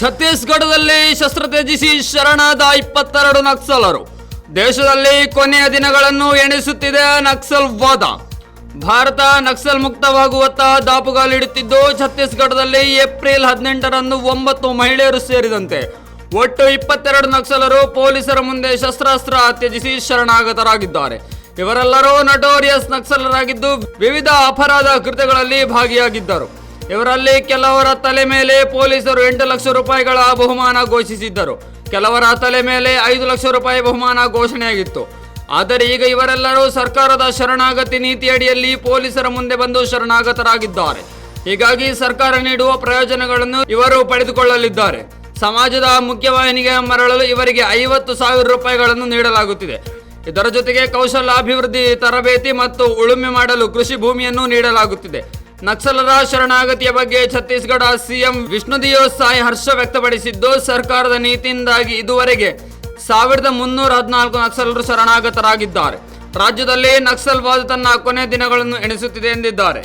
ಛತ್ತೀಸ್ಗಢದಲ್ಲಿ ಶಸ್ತ್ರ ತ್ಯಜಿಸಿ ಶರಣಾದ ಇಪ್ಪತ್ತೆರಡು ನಕ್ಸಲರು. ದೇಶದಲ್ಲಿ ಕೊನೆಯ ದಿನಗಳನ್ನು ಎಣಿಸುತ್ತಿದೆ ನಕ್ಸಲ್ ವಾದ ಭಾರತ ನಕ್ಸಲ್ ಮುಕ್ತವಾಗುವತ್ತ ದಾಪುಗಾಲಿಡುತ್ತಿದ್ದು ಛತ್ತೀಸ್ಗಢದಲ್ಲಿ ಏಪ್ರಿಲ್ ಹದಿನೆಂಟರಂದು ಒಂಬತ್ತು ಮಹಿಳೆಯರು ಸೇರಿದಂತೆ. ಒಟ್ಟು ಇಪ್ಪತ್ತೆರಡು ನಕ್ಸಲರು ಪೊಲೀಸರ ಮುಂದೆ ಶಸ್ತ್ರಾಸ್ತ್ರ ತ್ಯಜಿಸಿ ಶರಣಾಗತರಾಗಿದ್ದಾರೆ. ಇವರೆಲ್ಲರೂ ನಟೋರಿಯಸ್ ನಕ್ಸಲರಾಗಿದ್ದು ವಿವಿಧ ಅಪರಾಧ ಕೃತ್ಯಗಳಲ್ಲಿ ಭಾಗಿಯಾಗಿದ್ದರು. ಇವರಲ್ಲಿ ಕೆಲವರ ತಲೆ ಮೇಲೆ ಪೊಲೀಸರು ಎಂಟು ಲಕ್ಷ ರೂಪಾಯಿಗಳ ಬಹುಮಾನ ಘೋಷಿಸಿದ್ದರು. ಕೆಲವರ ತಲೆ ಮೇಲೆ ಐದು ಲಕ್ಷ ರೂಪಾಯಿ ಬಹುಮಾನ ಘೋಷಣೆಯಾಗಿತ್ತು. ಆದರೆ ಈಗ ಇವರೆಲ್ಲರೂ ಸರ್ಕಾರದ ಶರಣಾಗತಿ ನೀತಿಯಡಿಯಲ್ಲಿ ಪೊಲೀಸರ ಮುಂದೆ ಬಂದು ಶರಣಾಗತರಾಗಿದ್ದಾರೆ. ಹೀಗಾಗಿ ಸರ್ಕಾರ ನೀಡುವ ಪ್ರಯೋಜನಗಳನ್ನು ಇವರು ಪಡೆದುಕೊಳ್ಳಲಿದ್ದಾರೆ. ಸಮಾಜದ ಮುಖ್ಯವಾಹಿನಿಗೆ ಮರಳಲು ಇವರಿಗೆ ಐವತ್ತು ಸಾವಿರ ರೂಪಾಯಿಗಳನ್ನು ನೀಡಲಾಗುತ್ತಿದೆ. ಇದರ ಜೊತೆಗೆ ಕೌಶಲ್ಯ ಅಭಿವೃದ್ಧಿ ತರಬೇತಿ ಮತ್ತು ಉಳುಮೆ ಮಾಡಲು ಕೃಷಿ ಭೂಮಿಯನ್ನು ನೀಡಲಾಗುತ್ತಿದೆ. ನಕ್ಸಲರ ಶರಣಾಗತಿಯ ಬಗ್ಗೆ ಛತ್ತೀಸ್ಗಢ ಸಿಎಂ ವಿಷ್ಣುದಿಯೋ ಸಾಯಿ ಹರ್ಷ ವ್ಯಕ್ತಪಡಿಸಿದ್ದು, ಸರ್ಕಾರದ ನೀತಿಯಿಂದಾಗಿ ಇದುವರೆಗೆ ಸಾವಿರದ ಮುನ್ನೂರ ಹದಿನಾಲ್ಕು ನಕ್ಸಲರು ಶರಣಾಗತರಾಗಿದ್ದಾರೆ. ರಾಜ್ಯದಲ್ಲಿ ನಕ್ಸಲ್ವಾದ ತನ್ನ ಕೊನೆ ದಿನಗಳನ್ನು ಎಣಿಸುತ್ತಿದೆ ಎಂದಿದ್ದಾರೆ.